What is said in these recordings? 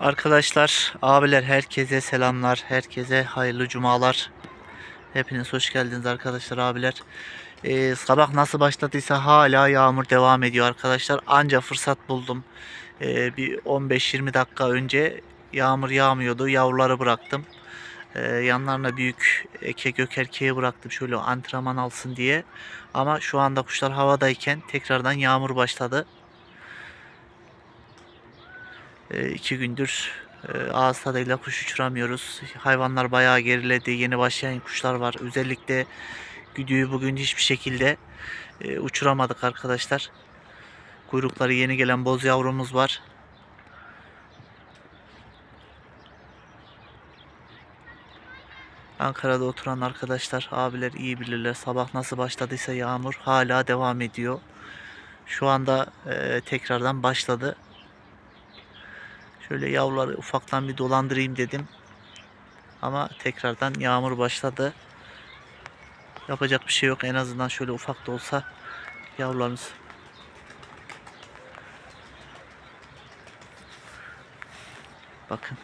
Arkadaşlar, abiler herkese selamlar. Herkese hayırlı cumalar. Hepiniz hoş geldiniz arkadaşlar, abiler. Ee, sabah nasıl başladıysa hala yağmur devam ediyor arkadaşlar. Anca fırsat buldum. Ee, bir 15-20 dakika önce yağmur yağmıyordu. Yavruları bıraktım. Ee, yanlarına büyük eke gök erkeği bıraktım şöyle antrenman alsın diye. Ama şu anda kuşlar havadayken tekrardan yağmur başladı. E, iki gündür e, ağız tadıyla kuş uçuramıyoruz. Hayvanlar bayağı geriledi. Yeni başlayan kuşlar var. Özellikle güdüğü bugün hiçbir şekilde e, uçuramadık arkadaşlar. Kuyrukları yeni gelen boz yavrumuz var. Ankara'da oturan arkadaşlar, abiler iyi bilirler. Sabah nasıl başladıysa yağmur hala devam ediyor. Şu anda e, tekrardan başladı. Şöyle yavruları ufaktan bir dolandırayım dedim. Ama tekrardan yağmur başladı. Yapacak bir şey yok. En azından şöyle ufak da olsa yavrularımız Bakın.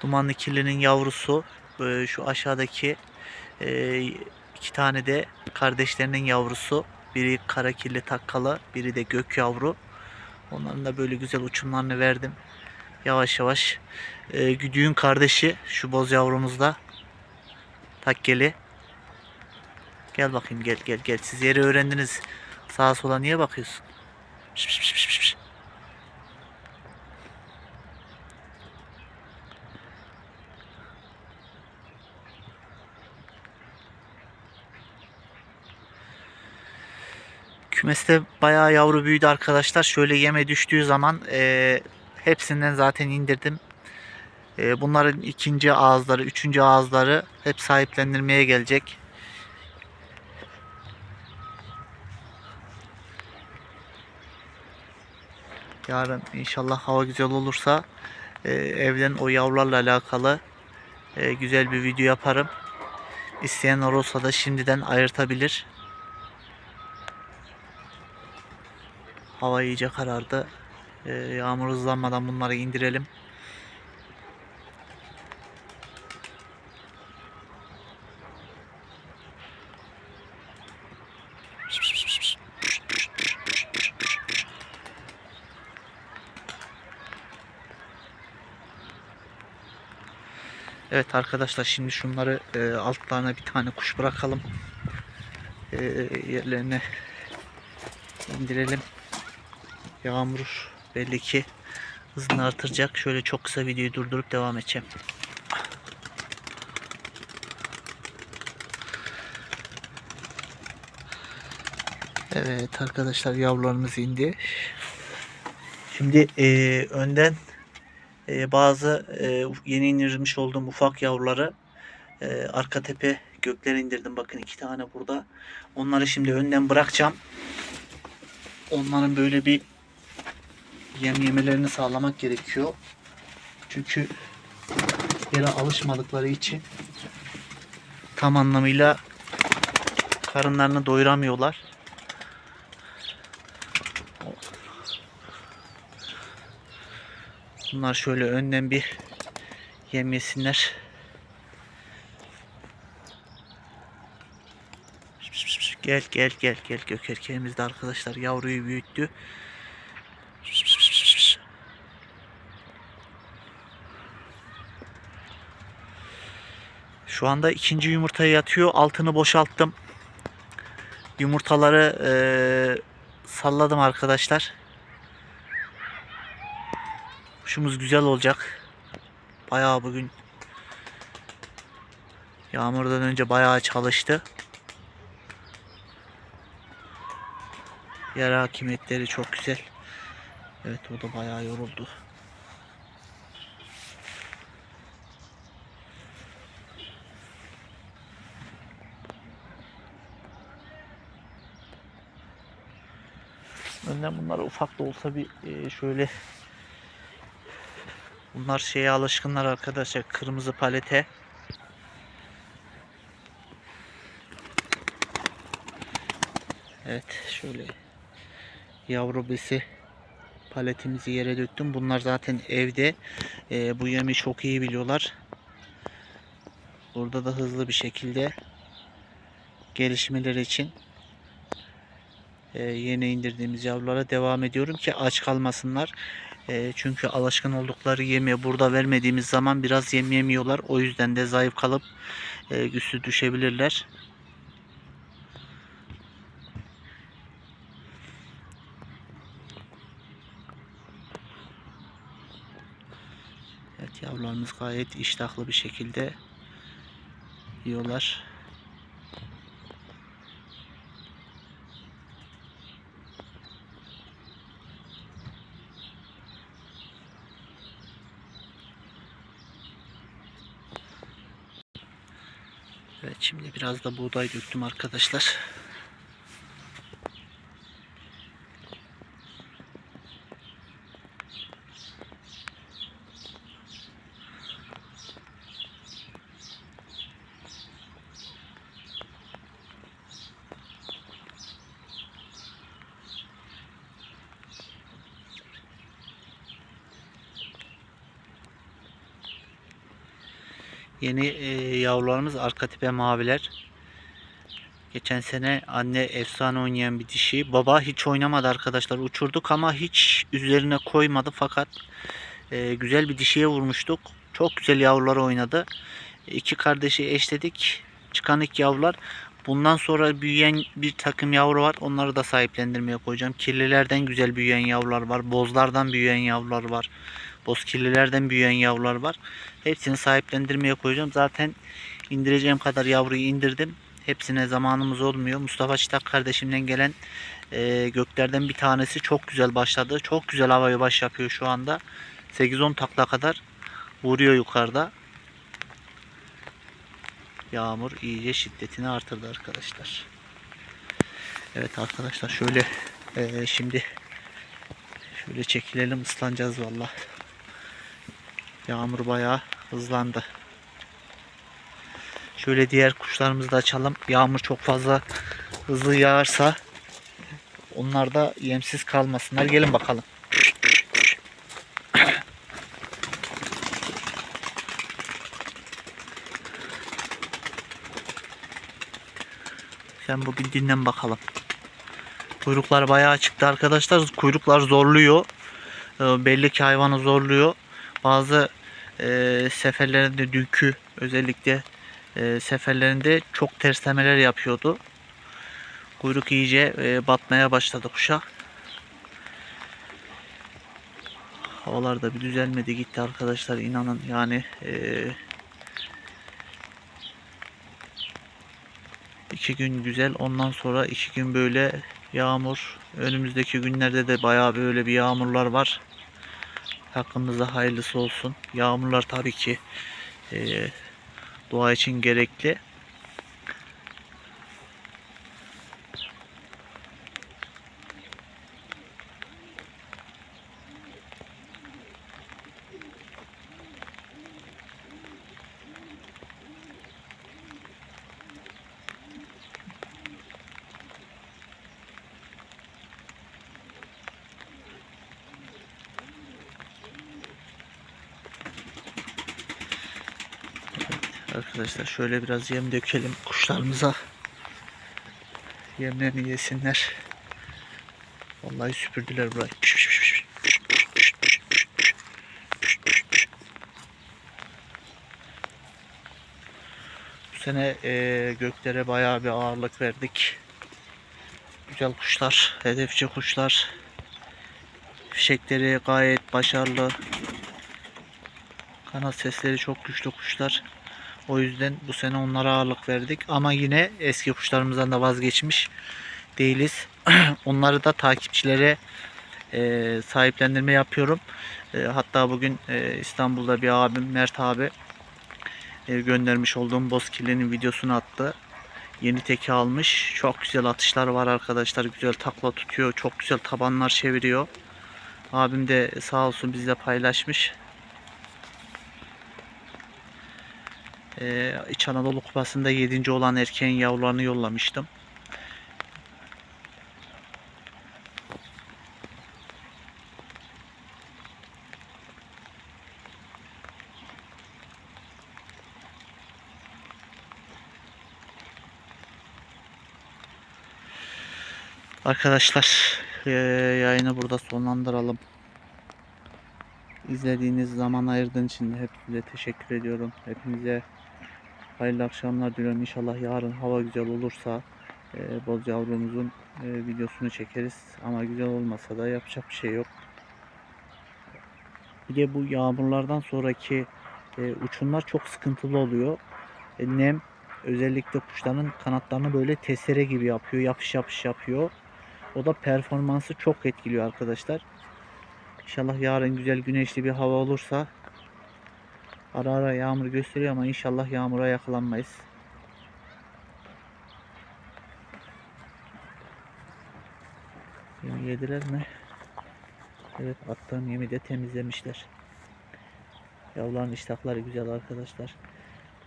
Dumanlı kirlinin yavrusu e, şu aşağıdaki e, iki tane de kardeşlerinin yavrusu. Biri kara kirli takkalı, biri de gök yavru. Onların da böyle güzel uçumlarını verdim. Yavaş yavaş. E, güdüğün kardeşi şu boz yavrumuz da takkeli. Gel bakayım gel gel gel. Siz yeri öğrendiniz. Sağa sola niye bakıyorsun? Piş, piş, piş, piş, Kümeste bayağı yavru büyüdü arkadaşlar. Şöyle yeme düştüğü zaman e, hepsinden zaten indirdim. E, bunların ikinci ağızları, üçüncü ağızları hep sahiplendirmeye gelecek. Yarın inşallah hava güzel olursa e, evden o yavrularla alakalı e, güzel bir video yaparım. İsteyen olursa da şimdiden ayırtabilir. Hava iyice karardı. Ee, yağmur hızlanmadan bunları indirelim. Evet arkadaşlar şimdi şunları e, altlarına bir tane kuş bırakalım. E, yerlerine indirelim. Yağmur belli ki hızını artıracak. Şöyle çok kısa videoyu durdurup devam edeceğim. Evet arkadaşlar yavrularımız indi. Şimdi e, önden e, bazı e, yeni indirmiş olduğum ufak yavruları e, arka tepe göklere indirdim. Bakın iki tane burada. Onları şimdi önden bırakacağım. Onların böyle bir yem yemelerini sağlamak gerekiyor. Çünkü yere alışmadıkları için tam anlamıyla karınlarını doyuramıyorlar. Bunlar şöyle önden bir yem yesinler. Gel gel gel gel gök erkeğimiz arkadaşlar yavruyu büyüttü. Şu anda ikinci yumurtaya yatıyor. Altını boşalttım. Yumurtaları eee, salladım arkadaşlar. Kuşumuz güzel olacak. Bayağı bugün yağmurdan önce bayağı çalıştı. Yer hakimiyetleri çok güzel. Evet o da bayağı yoruldu. Önden bunlara ufak da olsa bir e, şöyle Bunlar şeye alışkınlar arkadaşlar. Kırmızı palete. Evet şöyle yavru besi paletimizi yere döktüm. Bunlar zaten evde. Ee, bu yemi çok iyi biliyorlar. Burada da hızlı bir şekilde gelişmeleri için e, yeni indirdiğimiz yavrulara devam ediyorum ki aç kalmasınlar. E, çünkü alışkın oldukları yemi burada vermediğimiz zaman biraz yem yemiyorlar. O yüzden de zayıf kalıp e, düşebilirler. Evet yavrularımız gayet iştahlı bir şekilde yiyorlar. Evet şimdi biraz da buğday döktüm arkadaşlar. Yeni e, yavrularımız arka tipe maviler. Geçen sene anne efsane oynayan bir dişi. Baba hiç oynamadı arkadaşlar. Uçurduk ama hiç üzerine koymadı. Fakat e, güzel bir dişiye vurmuştuk. Çok güzel yavrular oynadı. İki kardeşi eşledik. Çıkan ilk yavrular. Bundan sonra büyüyen bir takım yavru var. Onları da sahiplendirmeye koyacağım. Kirlilerden güzel büyüyen yavrular var. Bozlardan büyüyen yavrular var. Bozkirlilerden büyüyen yavrular var. Hepsini sahiplendirmeye koyacağım. Zaten indireceğim kadar yavruyu indirdim. Hepsine zamanımız olmuyor. Mustafa Çıtak kardeşimden gelen e, göklerden bir tanesi çok güzel başladı. Çok güzel havayı baş yapıyor şu anda. 8-10 takla kadar vuruyor yukarıda. Yağmur iyice şiddetini artırdı arkadaşlar. Evet arkadaşlar şöyle e, şimdi şöyle çekilelim ıslanacağız valla. Yağmur bayağı hızlandı. Şöyle diğer kuşlarımızı da açalım. Yağmur çok fazla hızlı yağarsa onlar da yemsiz kalmasınlar. Gelin bakalım. Sen bugün dinlen bakalım. Kuyruklar bayağı çıktı arkadaşlar. Kuyruklar zorluyor. Ee, belli ki hayvanı zorluyor. Bazı e, seferlerinde dünkü özellikle e, seferlerinde çok terslemeler yapıyordu. Kuyruk iyice e, batmaya başladı kuşa. Havalar da bir düzelmedi gitti arkadaşlar inanın yani e, iki gün güzel ondan sonra iki gün böyle yağmur önümüzdeki günlerde de bayağı böyle bir yağmurlar var hakkımızda hayırlısı olsun. Yağmurlar tabii ki e, doğa için gerekli Arkadaşlar şöyle biraz yem dökelim kuşlarımıza. Yemlerini yesinler. Vallahi süpürdüler burayı. Bu sene e, göklere bayağı bir ağırlık verdik. Güzel kuşlar, hedefçi kuşlar. Fişekleri gayet başarılı. Kanat sesleri çok güçlü kuşlar. O yüzden bu sene onlara ağırlık verdik. Ama yine eski kuşlarımızdan da vazgeçmiş değiliz. Onları da takipçilere e, sahiplendirme yapıyorum. E, hatta bugün e, İstanbul'da bir abim Mert abi e, göndermiş olduğum Bozkirli'nin videosunu attı. Yeni teki almış. Çok güzel atışlar var arkadaşlar. Güzel takla tutuyor. Çok güzel tabanlar çeviriyor. Abim de sağ olsun bizle paylaşmış. Ee, İç Anadolu Kupası'nda 7. olan erkeğin yavrularını yollamıştım. Arkadaşlar e, yayını burada sonlandıralım. İzlediğiniz zaman ayırdığın için hepinize teşekkür ediyorum. Hepinize hayırlı akşamlar diliyorum. İnşallah yarın hava güzel olursa eee boz yavrumuzun eee, videosunu çekeriz. Ama güzel olmasa da yapacak bir şey yok. Bir de bu yağmurlardan sonraki eee, uçumlar çok sıkıntılı oluyor. E, nem özellikle kuşların kanatlarını böyle testere gibi yapıyor. Yapış yapış yapıyor. O da performansı çok etkiliyor arkadaşlar. İnşallah yarın güzel güneşli bir hava olursa ara ara yağmur gösteriyor ama inşallah yağmura yakalanmayız. Yemi yediler mi? Evet attığım yemi de temizlemişler. Yavruların iştahları güzel arkadaşlar.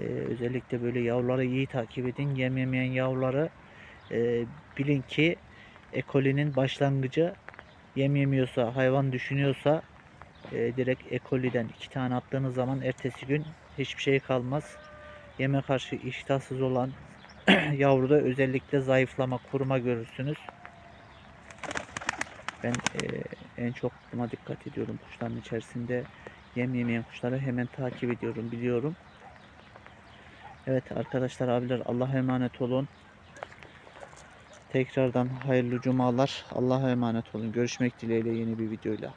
Ee, özellikle böyle yavruları iyi takip edin. Yem yemeyen yavruları e, bilin ki ekolinin başlangıcı yem yemiyorsa, hayvan düşünüyorsa e, direkt ekoliden iki tane attığınız zaman ertesi gün hiçbir şey kalmaz. Yeme karşı iştahsız olan yavruda özellikle zayıflama, kuruma görürsünüz. Ben e, en çok buna dikkat ediyorum. Kuşların içerisinde yem yemeyen kuşları hemen takip ediyorum, biliyorum. Evet arkadaşlar abiler Allah'a emanet olun. Tekrardan hayırlı cumalar. Allah'a emanet olun. Görüşmek dileğiyle yeni bir videoyla.